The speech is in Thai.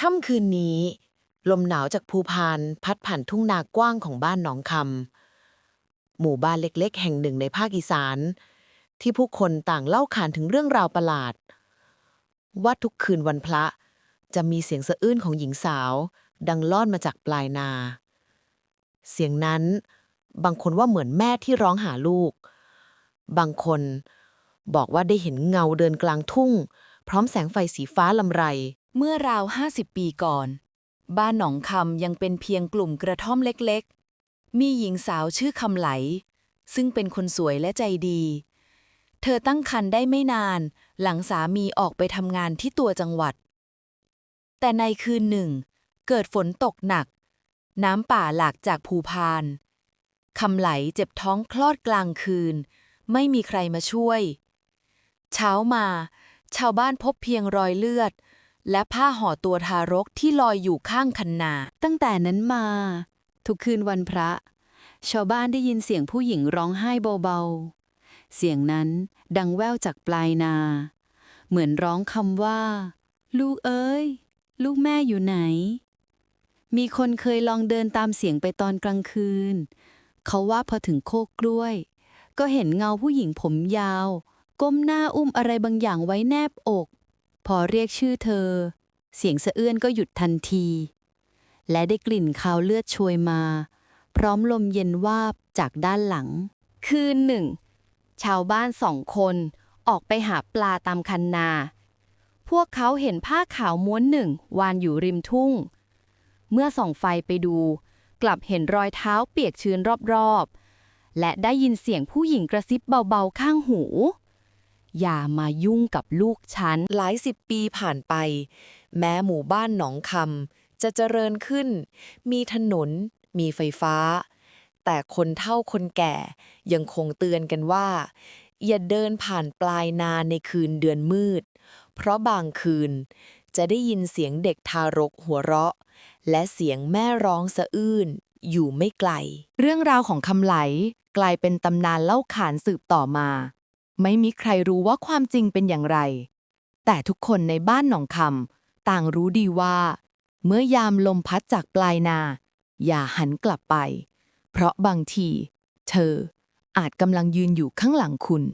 ค่ำคืนนี้ ลมหนาวจากภูพานพัดผ่านทุ่งนากว้างของบ้านหนองคำหมู่บ้านเล็กๆ แห่งหนึ่งในภาคอีสาน ที่ผู้คนต่างเล่าขานถึงเรื่องราวประหลาด ว่าทุกคืนวันพระจะมีเสียงสะอื้นของหญิงสาว ดังลอดมาจากปลายนา เสียงนั้นบางคนว่าเหมือนแม่ที่ร้องหาลูก บางคนบอกว่าได้เห็นเงาเดินกลางทุ่ง พร้อมแสงไฟสีฟ้าลำไร เมื่อราว 50 ปีก่อน บ้านหนองคำยังเป็นเพียงกลุ่มกระท่อมเล็กๆ มีหญิงสาวชื่อคำไหล ซึ่งเป็นคนสวยและใจดี เธอตั้งครรภ์ได้ไม่นาน หลังสามีออกไปทำงานที่ตัวจังหวัด แต่ในคืนหนึ่ง เกิดฝนตกหนัก น้ำป่าหลากจากภูพานคำไหลเจ็บท้องคลอดกลางคืน ไม่มีใครมาช่วย เช้ามา ชาวบ้านพบเพียงรอยเลือด และผ้าห่อตัวทารกที่ลอยอยู่ข้างคันนา ตั้งแต่นั้นมา ทุกคืนวันพระ ชาวบ้านได้ยินเสียงผู้หญิงร้องไห้เบาๆ เสียงนั้นดังแว่วจากปลายนา เหมือนร้องคำว่า ลูกเอ้ย ลูกแม่อยู่ไหน มีคนเคยลองเดินตามเสียงไปตอนกลางคืน เขาว่าพอถึงโคกกล้วย ก็เห็นเงาผู้หญิงผมยาว ก้มหน้าอุ้มอะไรบางอย่างไว้แนบอก พอเรียกชื่อเธอ เสียงสะเอื้อนก็หยุดทันที และได้กลิ่นคาวเลือดโชยมา พร้อมลมเย็นวาบจากด้านหลัง คืนหนึ่ง ชาวบ้านสองคนออกไปหาปลาตามคันนา พวกเขาเห็นผ้าขาวม้วนหนึ่งวานอยู่ริมทุ่ง เมื่อส่องไฟไปดู กลับเห็นรอยเท้าเปียกชื้นรอบๆ และได้ยินเสียงผู้หญิงกระซิบเบาๆข้างหู อย่ามายุ่งกับลูกฉัน หลายสิบปีผ่านไป แม้หมู่บ้านหนองคำจะเจริญขึ้น มีถนน มีไฟฟ้า แต่คนเฒ่าคนแก่ยังคงเตือนกันว่า อย่าเดินผ่านปลายนาในคืนเดือนมืด เพราะบางคืนจะได้ยินเสียงเด็กทารกหัวเราะ และเสียงแม่ร้องสะอื้นอยู่ไม่ไกล เรื่องราวของคำไหลกลายเป็นตำนานเล่าขานสืบต่อมา ไม่มีใครรู้ว่าความจริงเป็นอย่างไร แต่ทุกคนในบ้านหนองคำต่างรู้ดีว่า เมื่อยามลมพัดจากปลายนา อย่าหันกลับไป เพราะบางที เธออาจกำลังยืนอยู่ข้างหลังคุณ